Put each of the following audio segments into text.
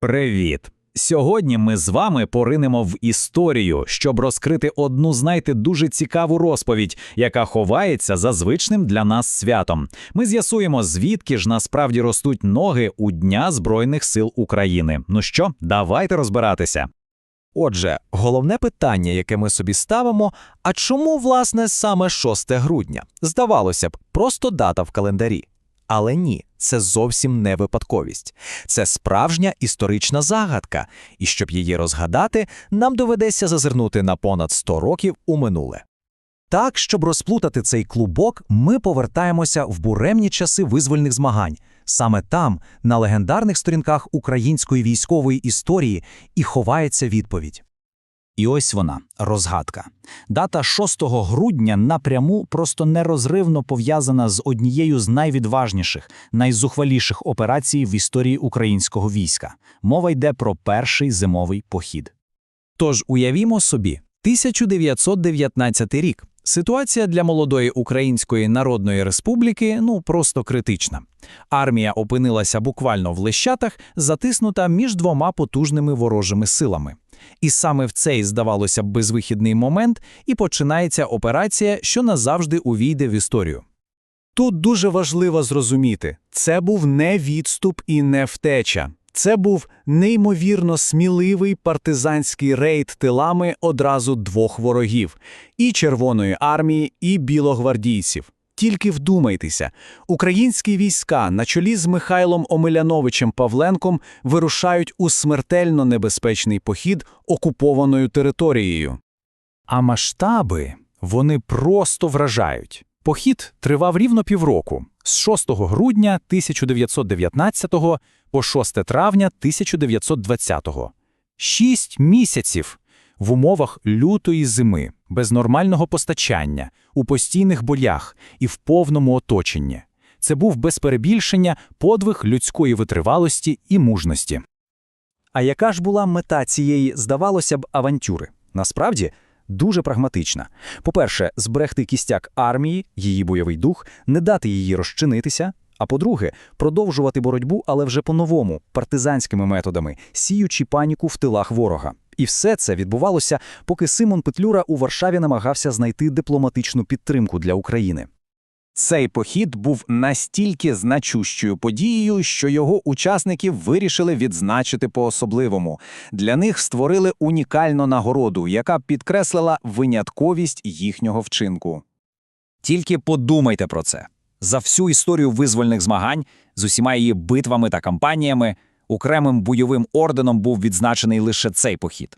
Привіт! Сьогодні ми з вами поринемо в історію, щоб розкрити одну, знаєте, дуже цікаву розповідь, яка ховається за звичним для нас святом. Ми з'ясуємо, звідки ж насправді ростуть ноги у Дня Збройних сил України. Ну що, давайте розбиратися. Отже, головне питання, яке ми собі ставимо: а чому, власне, саме 6 грудня? Здавалося б, просто дата в календарі. Але ні, це зовсім не випадковість. Це справжня історична загадка, і щоб її розгадати, нам доведеться зазирнути на понад 100 років у минуле. Так, щоб розплутати цей клубок, ми повертаємося в буремні часи визвольних змагань. Саме там, на легендарних сторінках української військової історії, і ховається відповідь. І ось вона, розгадка. Дата 6 грудня напряму просто нерозривно пов'язана з однією з найвідважніших, найзухваліших операцій в історії українського війська. Мова йде про перший зимовий похід. Тож уявімо собі, 1919 рік. Ситуація для молодої Української Народної Республіки ну просто критична. Армія опинилася буквально в лещатах, затиснута між двома потужними ворожими силами. І саме в цей, здавалося б, безвихідний момент і починається операція, що назавжди увійде в історію. Тут дуже важливо зрозуміти, це був не відступ і не втеча. Це був неймовірно сміливий партизанський рейд тилами одразу двох ворогів – і Червоної армії, і білогвардійців. Тільки вдумайтеся, українські війська на чолі з Михайлом Омеляновичем Павленком вирушають у смертельно небезпечний похід окупованою територією. А масштаби вони просто вражають. Похід тривав рівно півроку з 6 грудня 1919 по 6 травня 1920. Шість місяців в умовах лютої зими, без нормального постачання, у постійних боях і в повному оточенні. Це був без перебільшення подвиг людської витривалості і мужності. А яка ж була мета цієї, здавалося б, авантюри? Насправді, дуже прагматична. По-перше, зберегти кістяк армії, її бойовий дух, не дати її розчинитися. А по-друге, продовжувати боротьбу, але вже по-новому, партизанськими методами, сіючи паніку в тилах ворога. І все це відбувалося, поки Симон Петлюра у Варшаві намагався знайти дипломатичну підтримку для України. Цей похід був настільки значущою подією, що його учасники вирішили відзначити по-особливому. Для них створили унікальну нагороду, яка підкреслила винятковість їхнього вчинку. Тільки подумайте про це. За всю історію визвольних змагань з усіма її битвами та кампаніями окремим бойовим орденом був відзначений лише цей похід.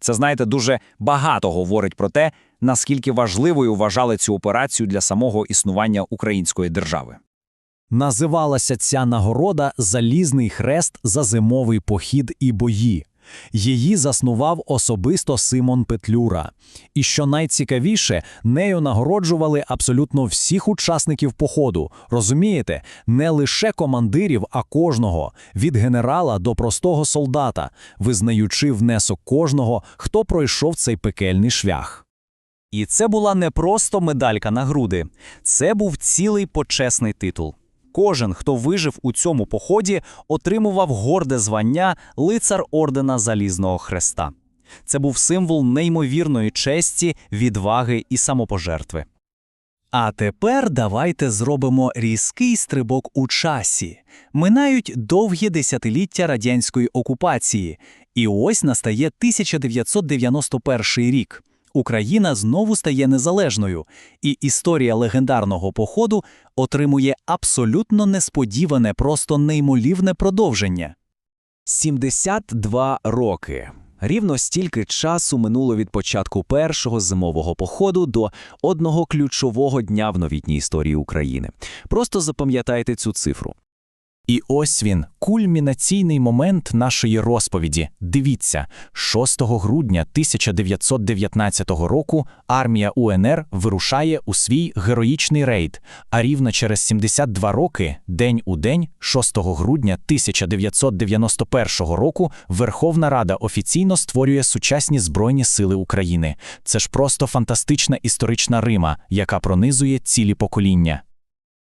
Це, знаєте, дуже багато говорить про те, наскільки важливою вважали цю операцію для самого існування української держави. Називалася ця нагорода Залізний хрест за зимовий похід і бої. Її заснував особисто Симон Петлюра. І що найцікавіше, нею нагороджували абсолютно всіх учасників походу. Розумієте, не лише командирів, а кожного від генерала до простого солдата, визнаючи внесок кожного, хто пройшов цей пекельний шлях. І це була не просто медалька на груди, це був цілий почесний титул. Кожен, хто вижив у цьому поході, отримував горде звання лицар ордена Залізного Хреста. Це був символ неймовірної честі, відваги і самопожертви. А тепер давайте зробимо різкий стрибок у часі. Минають довгі десятиліття радянської окупації, і ось настає 1991 рік. Україна знову стає незалежною, і історія легендарного походу отримує абсолютно несподіване, просто неймовірне продовження. 72 роки. Рівно стільки часу минуло від початку першого зимового походу до одного ключового дня в новітній історії України. Просто запам'ятайте цю цифру. І ось він, кульмінаційний момент нашої розповіді. Дивіться, 6 грудня 1919 року армія УНР вирушає у свій героїчний рейд, а рівно через 72 роки, день у день, 6 грудня 1991 року, Верховна Рада офіційно створює сучасні Збройні Сили України. Це ж просто фантастична історична Рима, яка пронизує цілі покоління.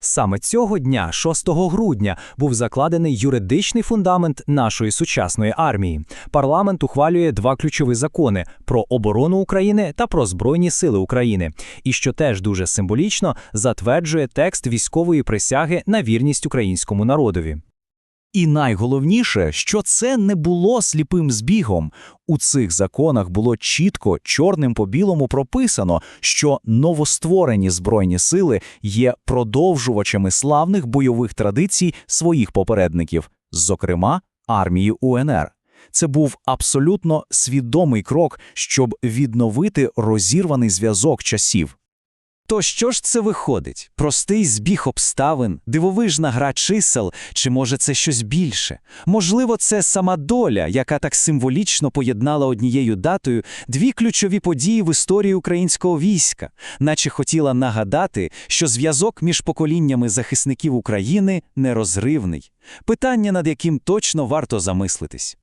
Саме цього дня, 6 грудня, був закладений юридичний фундамент нашої сучасної армії. Парламент ухвалює два ключові закони про оборону України та про Збройні сили України, і що теж дуже символічно затверджує текст військової присяги на вірність українському народові. І найголовніше, що це не було сліпим збігом. У цих законах було чітко чорним по білому прописано, що новостворені збройні сили є продовжувачами славних бойових традицій своїх попередників, зокрема армії УНР. Це був абсолютно свідомий крок, щоб відновити розірваний зв'язок часів. То що ж це виходить? Простий збіг обставин, дивовижна гра чисел, чи може це щось більше? Можливо, це сама доля, яка так символічно поєднала однією датою дві ключові події в історії українського війська, наче хотіла нагадати, що зв'язок між поколіннями захисників України нерозривний. Питання, над яким точно варто замислитись.